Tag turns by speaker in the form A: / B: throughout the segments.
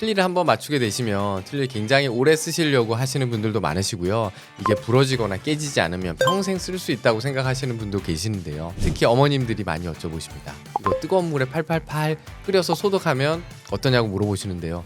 A: 틀니를 한번 맞추게 되시면 틀니를 굉장히 오래 쓰시려고 하시는 분들도 많으시고요. 이게 부러지거나 깨지지 않으면 평생 쓸 수 있다고 생각하시는 분도 계시는데요. 특히 어머님들이 많이 여쭤보십니다. 이거 뜨거운 물에 팔팔팔 끓여서 소독하면 어떠냐고 물어보시는데요.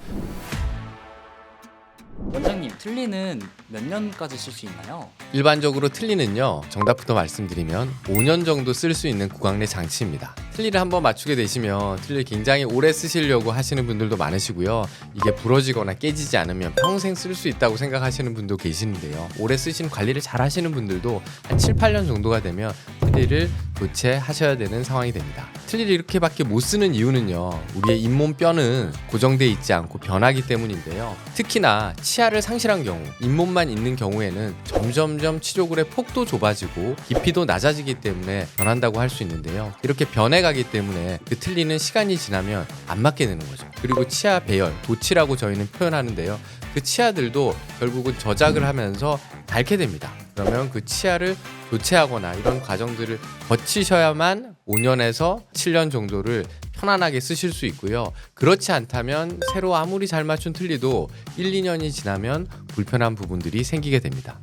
B: 원장님 틀니는 몇 년까지 쓸 수 있나요?
A: 일반적으로 틀니는요 정답부터 말씀드리면 5년 정도 쓸 수 있는 구강내 장치입니다 틀니를 한번 맞추게 되시면 틀니를 굉장히 오래 쓰시려고 하시는 분들도 많으시고요. 이게 부러지거나 깨지지 않으면 평생 쓸 수 있다고 생각하시는 분도 계시는데요. 오래 쓰신 관리를 잘 하시는 분들도 한 7, 8년 정도가 되면 틀니를 교체하셔야 되는 상황이 됩니다 틀니를 이렇게밖에 못 쓰는 이유는요 우리의 잇몸 뼈는 고정돼 있지 않고 변하기 때문인데요. 특히나 치아를 상실한 경우 잇몸만 있는 경우에는 점점점 치조골의 폭도 좁아지고 깊이도 낮아지기 때문에 변한다고 할 수 있는데요. 이렇게 변해가기 때문에 그 틀니는 시간이 지나면 안 맞게 되는 거죠. 그리고 치아 배열 도치라고 저희는 표현하는데요. 그 치아들도 결국은 저작을 하면서 닳게 됩니다 그러면 그 치아를 교체하거나 이런 과정들을 거치셔야만 5년에서 7년 정도를 편안하게 쓰실 수 있고요. 그렇지 않다면 새로 아무리 잘 맞춘 틀리도 1, 2년이 지나면 불편한 부분들이 생기게 됩니다.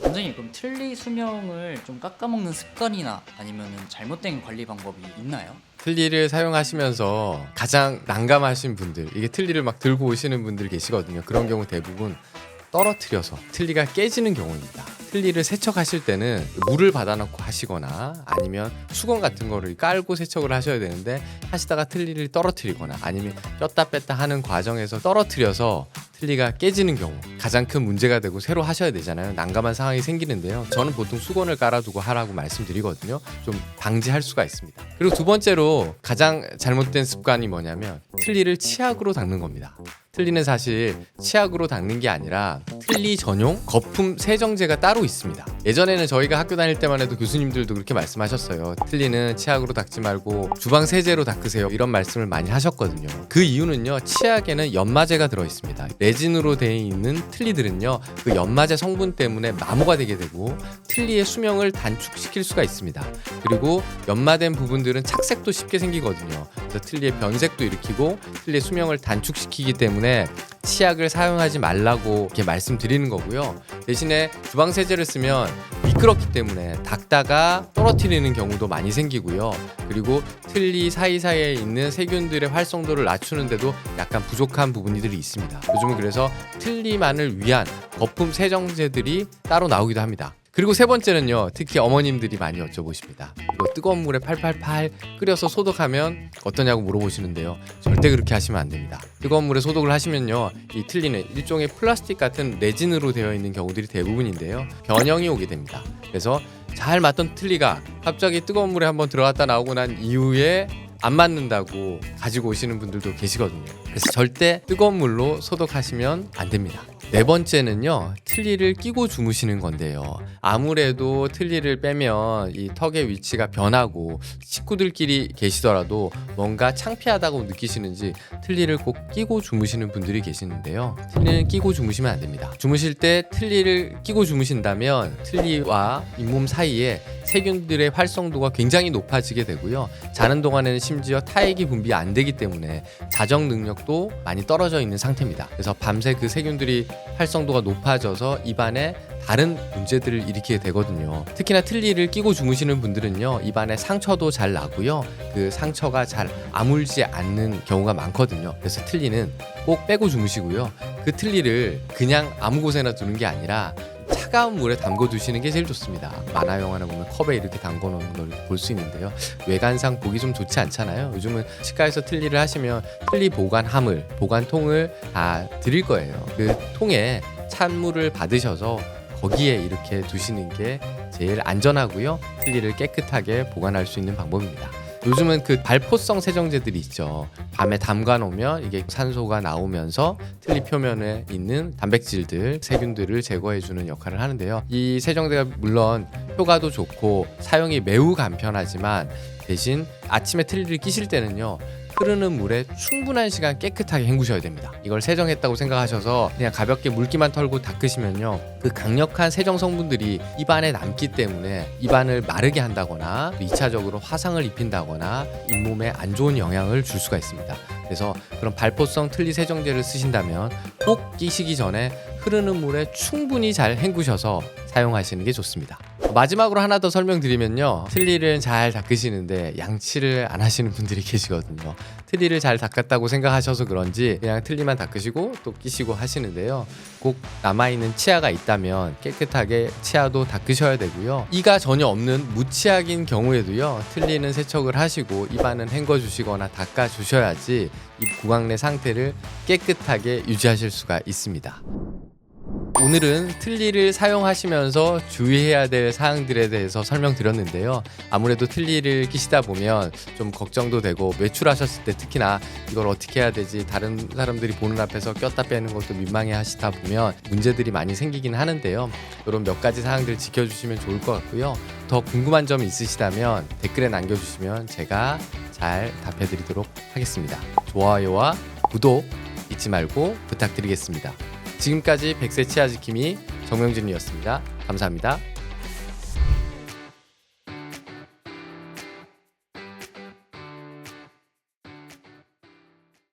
B: 원장님 그럼 틀니 수명을 좀 깎아먹는 습관이나 아니면 잘못된 관리 방법이 있나요?
A: 틀니를 사용하시면서 가장 난감하신 분들, 이게 틀니를 막 들고 오시는 분들 계시거든요. 그런 경우 대부분 떨어뜨려서 틀니가 깨지는 경우입니다. 틀니를 세척하실 때는 물을 받아놓고 하시거나 아니면 수건 같은 거를 깔고 세척을 하셔야 되는데 하시다가 틀니를 떨어뜨리거나 아니면 꼈다 뺐다 하는 과정에서 떨어뜨려서 틀니가 깨지는 경우 가장 큰 문제가 되고 새로 하셔야 되잖아요. 난감한 상황이 생기는데요. 저는 보통 수건을 깔아두고 하라고 말씀드리거든요. 좀 방지할 수가 있습니다. 그리고 두 번째로 가장 잘못된 습관이 뭐냐면 틀니를 치약으로 닦는 겁니다. 틀니는 사실 치약으로 닦는 게 아니라 틀니 전용 거품 세정제가 따로 있습니다. 예전에는 저희가 학교 다닐 때만 해도 교수님들도 그렇게 말씀하셨어요. 틀니는 치약으로 닦지 말고 주방 세제로 닦으세요. 이런 말씀을 많이 하셨거든요. 그 이유는요. 치약에는 연마제가 들어 있습니다. 레진으로 되어 있는 틀니들은요. 그 연마제 성분 때문에 마모가 되게 되고 틀니의 수명을 단축시킬 수가 있습니다. 그리고 연마된 부분들은 착색도 쉽게 생기거든요. 그래서 틀니의 변색도 일으키고 틀니의 수명을 단축시키기 때문에 치약을 사용하지 말라고 이렇게 말씀드리는 거고요. 대신에 주방 세제를 쓰면 미끄럽기 때문에 닦다가 떨어뜨리는 경우도 많이 생기고요. 그리고 틀니 사이사이에 있는 세균들의 활성도를 낮추는데도 약간 부족한 부분들이 있습니다. 요즘은 그래서 틀니만을 위한 거품 세정제들이 따로 나오기도 합니다. 그리고 세 번째는요, 특히 어머님들이 많이 여쭤보십니다. 이거 뜨거운 물에 팔팔팔 끓여서 소독하면 어떠냐고 물어보시는데요. 절대 그렇게 하시면 안 됩니다. 뜨거운 물에 소독을 하시면요, 이 틀니는 일종의 플라스틱 같은 레진으로 되어 있는 경우들이 대부분인데요. 변형이 오게 됩니다. 그래서 잘 맞던 틀니가 갑자기 뜨거운 물에 한번 들어갔다 나오고 난 이후에 안 맞는다고 가지고 오시는 분들도 계시거든요. 그래서 절대 뜨거운 물로 소독하시면 안 됩니다. 네 번째는요, 틀니를 끼고 주무시는 건데요. 아무래도 틀니를 빼면 이 턱의 위치가 변하고 식구들끼리 계시더라도 뭔가 창피하다고 느끼시는지 틀니를 꼭 끼고 주무시는 분들이 계시는데요. 틀니는 끼고 주무시면 안 됩니다. 주무실 때 틀니를 끼고 주무신다면 틀니와 잇몸 사이에 세균들의 활성도가 굉장히 높아지게 되고요. 자는 동안에는 심지어 타액이 분비 안 되기 때문에 자정 능력도 많이 떨어져 있는 상태입니다. 그래서 밤새 그 세균들이 활성도가 높아져서 입안에 다른 문제들을 일으키게 되거든요. 특히나 틀니를 끼고 주무시는 분들은요, 입안에 상처도 잘 나고요. 그 상처가 잘 아물지 않는 경우가 많거든요. 그래서 틀니는 꼭 빼고 주무시고요. 그 틀니를 그냥 아무 곳에나 두는 게 아니라 차가운 물에 담궈 두시는 게 제일 좋습니다. 만화 영화나 보면 컵에 이렇게 담궈 놓는 걸볼 수 있는데요. 외관상 보기 좀 좋지 않잖아요. 요즘은 치과에서 틀니를 하시면 틀니 보관 하물, 보관통을 다 드릴 거예요. 그 통에 찬물을 받으셔서 거기에 이렇게 두시는 게 제일 안전하고요. 틀니를 깨끗하게 보관할 수 있는 방법입니다. 요즘은 그 발포성 세정제들이 있죠. 밤에 담가 놓으면 이게 산소가 나오면서 틀니 표면에 있는 단백질들, 세균들을 제거해 주는 역할을 하는데요. 이 세정제가 물론 효과도 좋고 사용이 매우 간편하지만 대신 아침에 틀니를 끼실 때는요. 흐르는 물에 충분한 시간 깨끗하게 헹구셔야 됩니다. 이걸 세정했다고 생각하셔서 그냥 가볍게 물기만 털고 닦으시면요. 그 강력한 세정 성분들이 입안에 남기 때문에 입안을 마르게 한다거나 2차적으로 화상을 입힌다거나 잇몸에 안 좋은 영향을 줄 수가 있습니다. 그래서 그런 발포성 틀니 세정제를 쓰신다면 꼭 끼시기 전에 흐르는 물에 충분히 잘 헹구셔서 사용하시는 게 좋습니다. 마지막으로 하나 더 설명드리면요. 틀니를 잘 닦으시는데 양치를 안 하시는 분들이 계시거든요. 틀니를 잘 닦았다고 생각하셔서 그런지 그냥 틀니만 닦으시고 또 끼시고 하시는데요. 꼭 남아있는 치아가 있다면 깨끗하게 치아도 닦으셔야 되고요. 이가 전혀 없는 무치아인 경우에도요. 틀니는 세척을 하시고 입안은 헹궈 주시거나 닦아 주셔야지 입 구강 내 상태를 깨끗하게 유지하실 수가 있습니다. 오늘은 틀니를 사용하시면서 주의해야 될 사항들에 대해서 설명드렸는데요. 아무래도 틀니를 끼시다 보면 좀 걱정도 되고 외출하셨을 때 특히나 이걸 어떻게 해야 되지 다른 사람들이 보는 앞에서 꼈다 빼는 것도 민망해 하시다 보면 문제들이 많이 생기긴 하는데요. 이런 몇 가지 사항들 지켜주시면 좋을 것 같고요. 더 궁금한 점 있으시다면 댓글에 남겨주시면 제가 잘 답해드리도록 하겠습니다. 좋아요와 구독 잊지 말고 부탁드리겠습니다. 지금까지 백세 치아 지킴이 정명진이었습니다. 감사합니다.